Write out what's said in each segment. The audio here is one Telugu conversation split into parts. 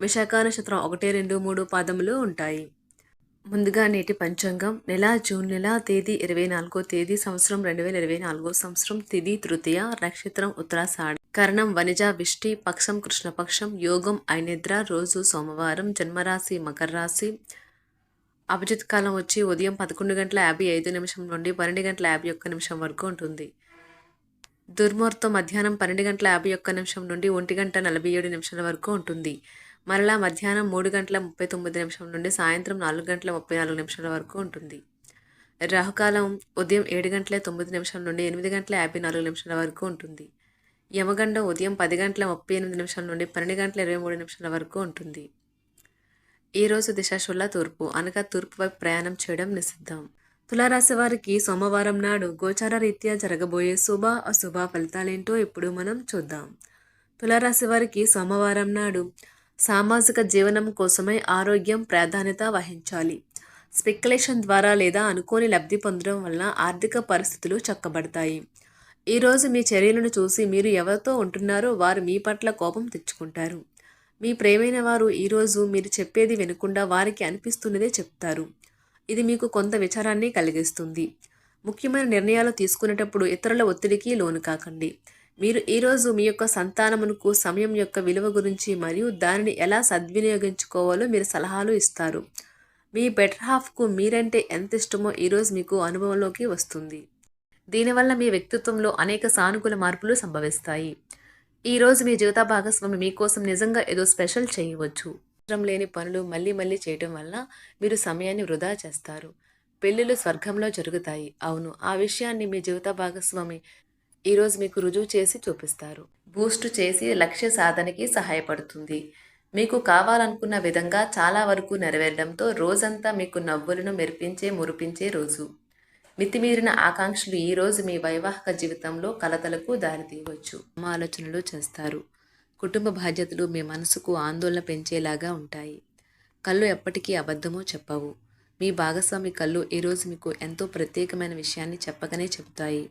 విశాఖ నక్షత్రం ఒకటి రెండు మూడు పాదములు ఉంటాయి. ముందుగా నేటి పంచాంగం. నెల జూన్ నెల తేదీ ఇరవై నాలుగో తేదీ సంవత్సరం రెండు వేల ఇరవై నాలుగో సంవత్సరం తిది తృతీయ నక్షత్రం ఉత్తరాషాఢ. కరణం వనిజ విష్టి పక్షం కృష్ణపక్షం యోగం ఐనిద్ర రోజు సోమవారం జన్మరాశి మకర రాశి అభిజిత్ కాలం వచ్చి ఉదయం పదకొండు గంటల యాభై ఐదు నిమిషం నుండి పన్నెండు గంటల యాభై ఒక్క నిమిషం వరకు ఉంటుంది. దుర్ముహూర్తం మధ్యాహ్నం పన్నెండు గంటల యాభై ఒక్క నిమిషం నుండి ఒంటి గంట నలభై ఏడు నిమిషాల వరకు ఉంటుంది. మరలా మధ్యాహ్నం మూడు గంటల ముప్పై తొమ్మిది నిమిషం నుండి సాయంత్రం నాలుగు గంటల ముప్పై నాలుగు నిమిషాల వరకు ఉంటుంది. రాహుకాలం ఉదయం ఏడు గంటల తొమ్మిది నిమిషం నుండి ఎనిమిది గంటల యాభై నాలుగు నిమిషాల వరకు ఉంటుంది. యమగండం ఉదయం పది గంటల ముప్పై ఎనిమిది నిమిషాల నుండి పన్నెండు గంటల ఇరవై మూడు నిమిషాల వరకు ఉంటుంది. ఈరోజు దిశాశుల్ల తూర్పు అనగా తూర్పు వైపు ప్రయాణం చేయడం నిషిద్ధం. తులారాశి వారికి సోమవారం నాడు గోచార రీత్యా జరగబోయే శుభ అశుభ ఫలితాలేంటో ఇప్పుడు మనం చూద్దాం. తులారాశి వారికి సోమవారం నాడు సామాజిక జీవనం కోసమై ఆరోగ్యం ప్రాధాన్యత వహించాలి. స్పెక్యులేషన్ ద్వారా లేదా అనుకోని లబ్ధి పొందడం వలన ఆర్థిక పరిస్థితులు చక్కబడతాయి. ఈరోజు మీ చర్యలను చూసి మీరు ఎవరితో ఉంటున్నారో వారు మీ పట్ల కోపం తెచ్చుకుంటారు. మీ ప్రేమైన వారు ఈరోజు మీరు చెప్పేది వినకుండా వారికి అనిపిస్తున్నదే చెప్తారు. ఇది మీకు కొంత విచారాన్ని కలిగిస్తుంది. ముఖ్యమైన నిర్ణయాలు తీసుకునేటప్పుడు ఇతరుల ఒత్తిడికి లోను కాకండి. మీరు ఈరోజు మీ యొక్క సంతానమునకు సమయం యొక్క విలువ గురించి మరియు దానిని ఎలా సద్వినియోగించుకోవాలో మీరు సలహాలు ఇస్తారు. మీ బెటర్ హాఫ్కు మీరంటే ఎంత ఇష్టమో ఈరోజు మీకు అనుభవంలోకి వస్తుంది. దీనివల్ల మీ వ్యక్తిత్వంలో అనేక సానుకూల మార్పులు సంభవిస్తాయి. ఈరోజు మీ జీవిత భాగస్వామి మీకోసం నిజంగా ఏదో స్పెషల్ చేయవచ్చు. అవసరం లేని పనులు మళ్ళీ మళ్ళీ చేయటం వల్ల మీరు సమయాన్ని వృధా చేస్తారు. పెళ్ళిళ్ళు స్వర్గంలో జరుగుతాయి. అవును ఆ విషయాన్ని మీ జీవిత భాగస్వామి ఈరోజు మీకు రుజువు చేసి చూపిస్తారు. బూస్ట్ చేసి లక్ష్య సాధనకి సహాయపడుతుంది. మీకు కావాలనుకున్న విధంగా చాలా వరకు నెరవేరడంతో రోజంతా మీకు నవ్వులను మెరిపించే మురిపించే రోజు. మితిమీరిన ఆకాంక్షలు ఈరోజు మీ వైవాహిక జీవితంలో కలతలకు దారితీయవచ్చు. ఆలోచనలు చేస్తారు. కుటుంబ బాధ్యతలు మీ మనసుకు ఆందోళన పెంచేలాగా ఉంటాయి. కళ్ళు ఎప్పటికీ అబద్ధమో చెప్పవు. మీ భాగస్వామి కళ్ళు ఈరోజు మీకు ఎంతో ప్రత్యేకమైన విషయాన్ని చెప్పకనే చెబుతాయి.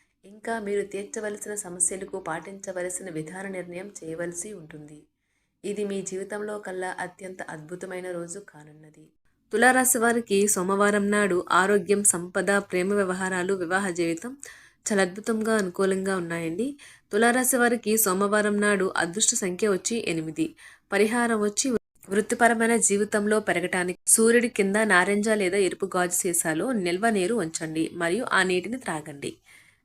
ఇంకా మీరు తీర్చవలసిన సమస్యలకు పాటించవలసిన విధాన నిర్ణయం చేయవలసి ఉంటుంది. ఇది మీ జీవితంలో కల్లా అత్యంత అద్భుతమైన రోజు కానున్నది. తులారాశి వారికి సోమవారం నాడు ఆరోగ్యం సంపద ప్రేమ వ్యవహారాలు వివాహ జీవితం చాలా అద్భుతంగా అనుకూలంగా ఉన్నాయండి. తులారాశి వారికి సోమవారం నాడు అదృష్ట సంఖ్య వచ్చి ఎనిమిది. పరిహారం వచ్చి వృత్తిపరమైన జీవితంలో పెరగటానికి సూర్యుడి కింద నారింజ లేదా ఎరుపు గాజు సీసాలో నిల్వ నీరు ఉంచండి. మరియు ఆ నీటిని త్రాగండి.